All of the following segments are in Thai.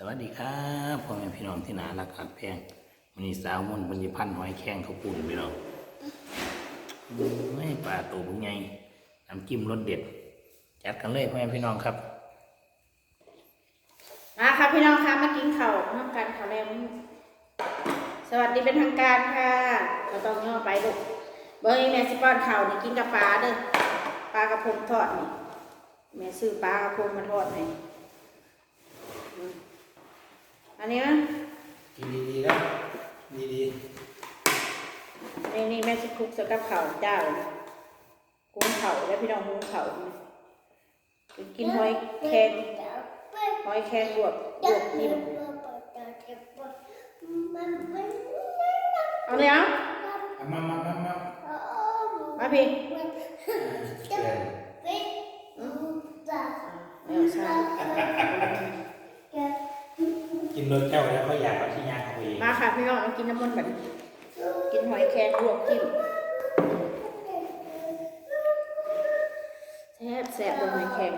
สวัสดีครับพ่อแม่พี่น้องที่นารักหักแพงวันนี้สาวมนต์บรรยพันหอยแข้งเขาปุ่นพี่น้องไม่ปลาตัวเป็นไงน้ำจิ้มรสเด็ด จัดกันเลยพ่อแม่พี่น้องครับมาค่ะพี่น้องค่ะมากินข้าวน้ำกันข้าวแรงสวัสดีเป็นทางการค่ะเราต้องย่อไปลูกเบอร์แม่สิป้อนข้าวนี่กินกับปลาเด้อปลากระพงทอดนี่แม่ซื้อปลากระพงมาทอดให้ อืมอันนี้นะกินดีๆนะดีนี่นี่แม่สิคลุกใส่กับข้าวเจ้ากุ้งข้าวแล้วพี่น้องหุงข้าวนี่กินหอยแครงหอยแครงลวกลวกนิ่มเอาเลยเอาๆมามามามามาพี่เชิญเอาใช่กิน รสเจ้าแล้วเขาอยากเอาที่ย่างเอาเองมาค่ะพี่น้องมากินน้ำมันแบบกินหอยแครงลวกจิ้มแซ่บแซ่บเลยหอยแครง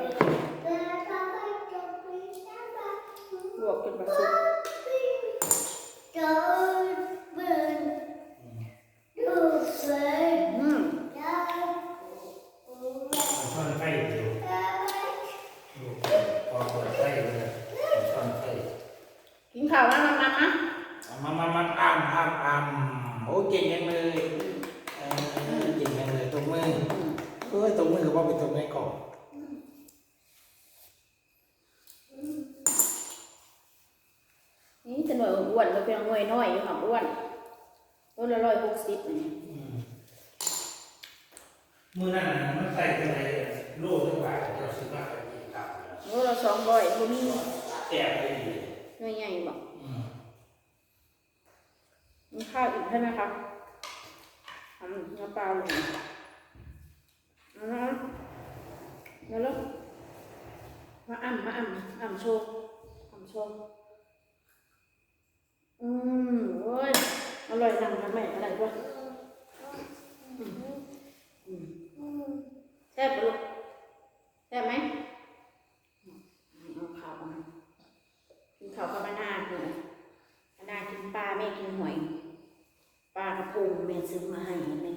ข้าวมามามามามามามาอ้ามอ้ามอ้ามโอ้เก่งยังเลยเออเก่งยังเลยตรงมือเอ้ยตรงมือก็ว่าเป็นตรงไหนก่อนนี่จะหน่วยอ้วนก็เป็นหน่วยน้อยอยู่หอมอ้วนตัวละร้อยหกสิบนี่มือนั่นน่ะมันใส่ไปไหนโล่ทั้งหลายเราซื้อมาไปกินตับตัวละสองร้อยพวกนี้แตกไปดี หน่วยใหญ่บอกอืมมีข้าวอีกใช่ไหมคะทำเนื้อปลาเลยเอาละเดี๋ยวลูกมาอ่ำมาอ่ำอ่ำโชว์อ่ำโชว์อืมโอ้ยอร่อยนังนะแม่อะไรวะอืมอืมแซ่บปะลูกแซ่บไหมอืมเอาข้าวมากินข้าวกับมะนาวเลย อันนากินปลาแม่กิน หอยปลากระพงแม่ซื้อมาให้แม่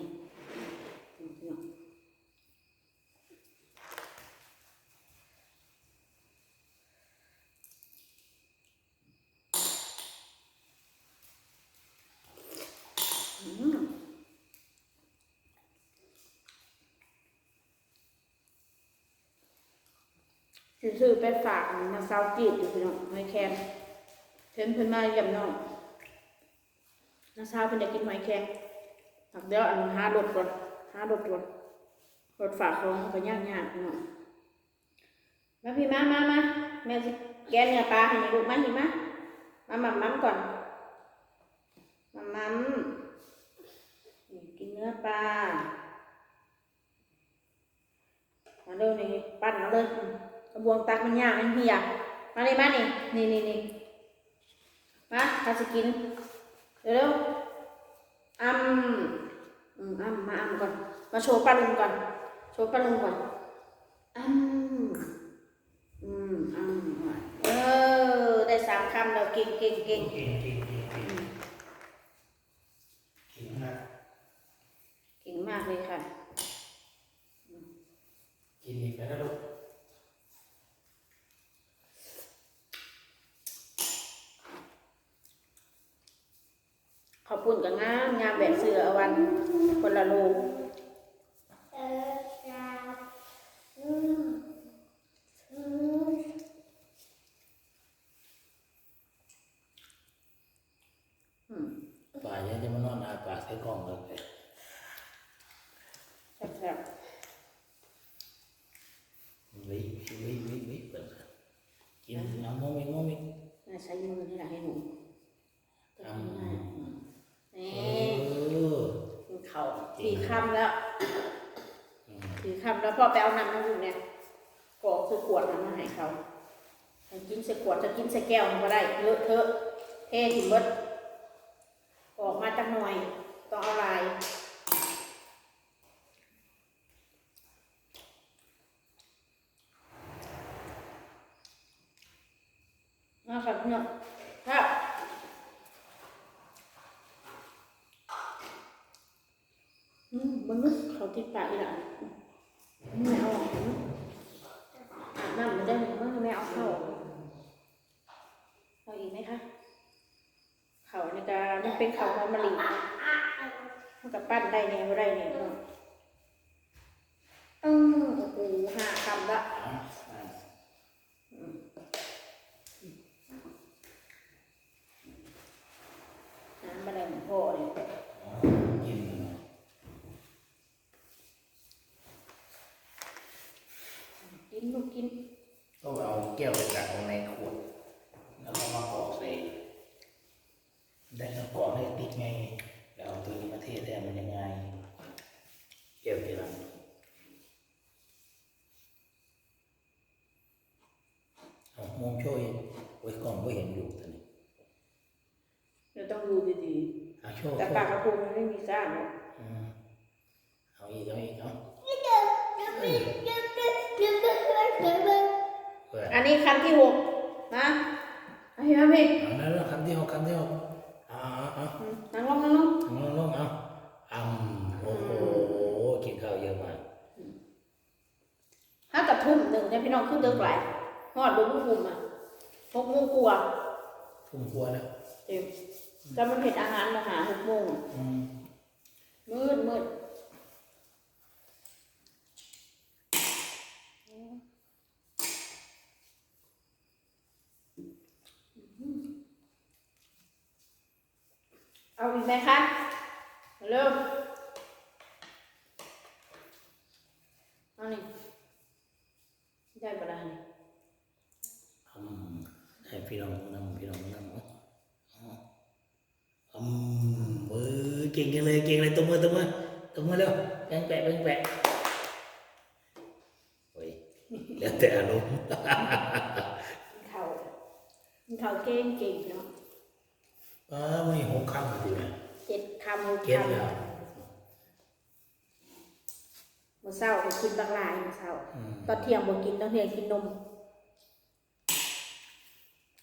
ซื้อไปฝากมาเซาจีดอยู่พี่น้องหอยแครงเพิ่นเพิ่นมาเยี่ยมน้อง น้าสาวเป็นอยากกินหอยแครงหักเดี๋ยวอันหารถก่อนหารถก่อนรถฝากของก็ยากยากๆพี่น้องมาพี่มามามาแม่แกเนื้อปลาให้ลูกมาพี่มามาหม่ำมั่มก่อนหม่ำมั่มนี่กินเนื้อปลามาเร็วนี่ปั้นเอาเลยกระบวงตักมันยากมันเหี่ยมาเลยมานี่นี่นี่นี่มาถ้าสิกิน เร็วๆอ้ำอืมอ้ำมาอ้ำก่อน มาโชว์ปลาลุงก่อน โชว์ปลาลุงก่อนอ้ำอืมอ้ำเออ ได้สามคำแล้วเราเก่งเก่งเก่งเก่งเก่งเก่งเก่งนะ เก่งมากเลยค่ะ กินอีกแล้วนะลูก ขอบคุณกับงามงามแบบเสือเอาวันคนละโลอืม ป่ายังจะมานอนอาป่าใส่กล่องเลย แซ่บ วิวิวิวิเปิดกิน น้มมิมมิๆน่าใช้มือนี่แหละให้หนูทำนี่เออเขาวสี่คำแล้วอืมสี่คำแล้วพ่อไปเอาน้ำมาอยู่เนี่ยกรอกคือขวดน้ำมาให้เขาให้กินใส่ขวดจะกินใส่แก้วมันก็ได้เลอะเทอะเทถิ่มเบิดออกมาจากหน่วยต้องเอาลาย มาครับเนาะครับอืมมันนึกเขาติดปากอีหล่ะไม่เอาออกนะอาบน้ำไม่ได้มันไม่เอาเข้าเอาอีกไหมคะเขาในการมันเป็นเขาหอมมะลิมันกับปั้นได้เนี่ยไม่ได้เนี่ยเนาะอืมโอ้โหห้าคำละ น้ำอะไรมันโผล่เลยกินกินลูกกินก็เอาแก้วไปกักในขวด แล้วก็มากรอกใส่ได้แล้วกรอกให้ติดไงแล้วเอาตัวนี้มาเทแทนมันยังไงแก้วที่หลังเอามองช่วยไว้กล่องก็เห็นอยู่ตอนนี้ เดี๋ยวต้องดูดี เอาโชว์ ๆ แต่โชว์ปากกระพุ้งมันไม่มีซ่าเนาะอืมเอาอีกเอาอีกเอาเปิดอันนี้คำที่หกนะเอาเห็นไหมพี่เอาแล้วแล้วคำที่หกคำที่หกเอาเอาเอาอืมนั่งลงนั่งลงเอาลงลงเอาอ่ำโอ้โหกินข้าวเยอะมากห้ากับทุ่มหนึ่งเนี่ยพี่น้องขึ้นเดินไหลหอดบนผู้คุมอะหกโมงกว่าทุ่มครัวแล้วเดี๋ยว จะมาเผ็ดอาหารมาหาหกโมงอืมมืดมืดเอาอีกไหมคะเริ่มเอานี่ได้ปะล่ะนี่ อืมให้พี่น้องนำพี่น้องนำเอาเอาอืมเออ เก่งจังเลยเก่งเลยตบมือตบมือตบมือเร็วแบงแปะแบงแปะโอ้ยแล้วแต่อารมณ์กินข้าวกินข้าวเก่งเก่งเนาะอ๋อมันมีหกคำอยู่เนี่ยเจ็ดคำหกเก็ตคำแล้วมื่อเช้าไปกินบางลายมื่อเช้าอืมตอนเที่ยงบ่กินตอนเที่ยงกินนม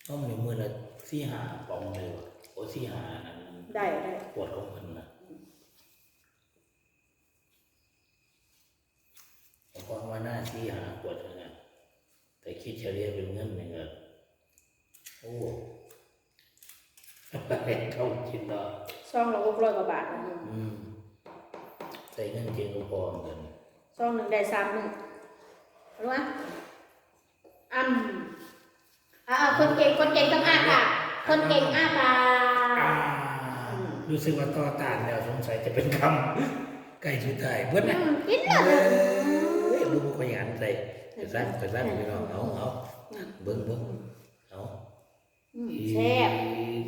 ต้มในมือละสี่หาปองเลยวะโอ้สี่หานั่น ได้ได้ปวดของมันนะไอ้ความว่าหน้าสี่หาปวดเลยนะแต่คิดเฉลี่ยเป็นเงินหนึ่งอะโอ้เข้ากินเนาะซองละหกร้อยกว่าบาทนะอืมใส่เงินเจงก็พอเหมือนกันซองหนึ่งได้สามหนึ่งรู้ไหมอืมอ่าคนเก่งคนเก่งต้องอ้าปากคนเก่งอ้าปากอ่า รู้สึกว่าต่อต้านแล้วสงสัยจะเป็นคำใกล้สุดท้ายเพื่อนอืนะมกินเหรอเอ้ยรู้ขยันใส่ไปสั้นไปสั้นพี่น้องเอาเอาเบิ้งเบิ้งเอาอืมแซ่บ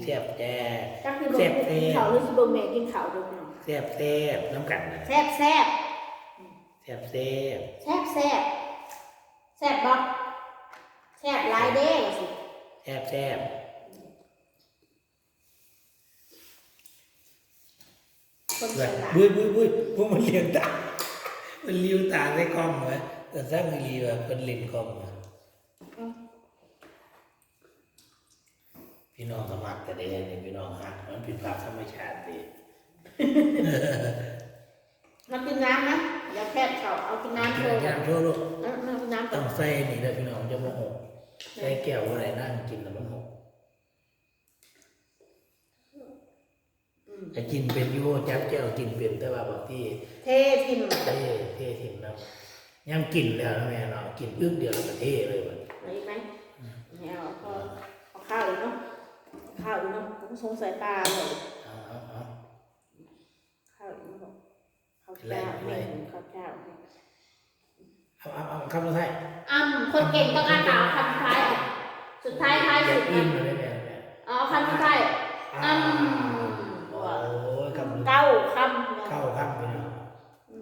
แซ่บแซ่บจักที่บ่กินข้าวหรือสิบ่แม่กินข้าวเด้อพี่น้องแซ่บแซ่บน้ำกันนะแซ่บแซ่บแซ่บแซ่บแซ่บแซ่บแซ่บบ่แซ่บหลายเด้ว่าสิแซ่บแซ่บ คนเว้ฉยลาดบุ้ยบุ้ยบุ้ยพวกมันเลี้ยงตา มันเลี้ยวตาใส่กล้องเหรอแต่ถ้ามันเลี้ยวมันเล่นกล้องเหรออืมพี่น้องสมัครแต่เด็กนี่พี่น้องหักมันผิดพลาดธรรมชาติดีมากินน้ำนะอย่าแพทย์เขาเอากินน้ำโชกินว์น้ำโชว์ลูกเอาเอากินน้ำก่ต้ออนงใส่นี่แล้วพี่น้องจะโมโหใส่แก้วอะไรนั่งกินแล้วมันหก อืมแต่กินเป็นอยูจับแก้วกินเป็นแต่ว่าบางทีเททิมเท่เท่ทิ้งน้ำยังกินแล้วนะแม่เนาะกินอึ้งเดียวแล้วก็เท่เลยมันอะไรอีกไหมไม่เอาพอเอาข้าวอีกเนาะเอาข้าวอีกเนาะผมสงสัยปลาเลยเอาเอาเอาข้าวอีกเนาะข้าวเจ้าไม่เห็นข้าวเจ้าเอาเอาเอาคำสุดท้ายอ้ำคนเก่งต้องอ่านข่าวคำสุดท้าย สุดท้ายท้ายอสุยากดอิ่มนะเลยแม่แม่ อ๋อคำสุดท้ายอ้าอืมโอ้ ยคำสุดเก้าคำเข้าคำพี่น้องอื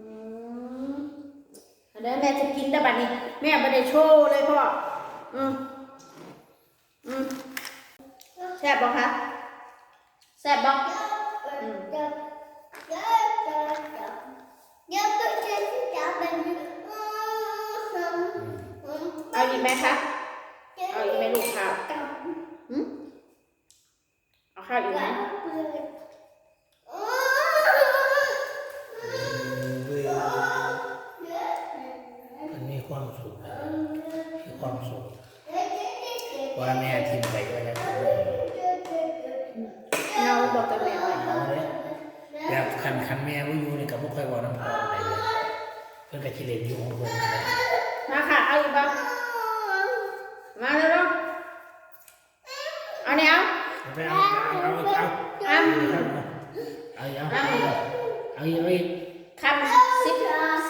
มอันนี้แม่จะกินได้บัดนี้ แม่ไม่ได้โชว์เลยพ่ออืมอืมแซ่บบ่คะแซ่บบ่อืมเอาอีกไหมคะเอาอีกไหมลูกข้าวหืมข้าวอีกไหม ม่ว่าอยู่นี่กับพวกใครบอกน้ำพออะไรเลยเพื่อนกับชิเลนอยู่ของเพื่อนนะมาค่ะเอาอีกบ้างมาเร็วๆเอาเนี่ยเอาไปเอาเอาเอาเอาอ้ำเอาเอาเอาเอาเอาเอาคำสิบ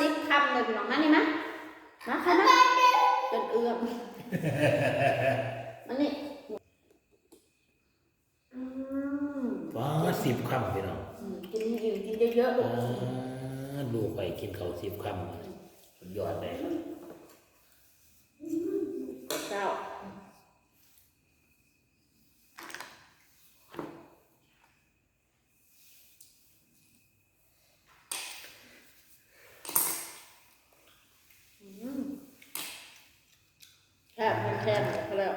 สิบคำเลยพี่น้องมานี่มามาค่ะมาจนเอื้อมมันนี่อืม ว้าสิบคำพี่น้อง อืมกินอิ่มกินเยอะๆ ลูกอ่าดูไปกินเขาวสิบคำยอดเลยเจ้าอืมแค่บมันแค่บเขาแล้ว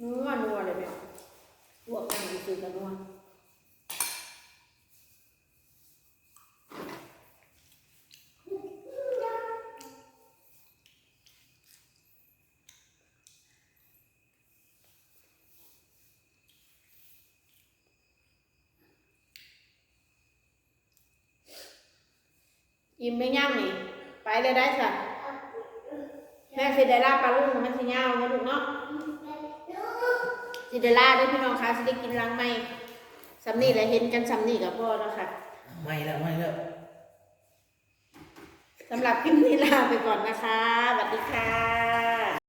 นัวนัวเลยเนี่ยพวกนั่งดูซื้อกันนัว อิ่มไม่ย่างนี่ไปเลยได้สัแม่สิได้ลาปลาลุงมันสิยาวนะลูกเนาะสิได้ลาด้วยพี่น้องคะสิได้กินรังไม่สำนี่แหละเห็นกันสำนี่กับพ่อแล้วค่ะไม่แล้วไม่แล้วสำหรับคลิปนี้ลาไปก่อนนะคะสวัสดีค่ะ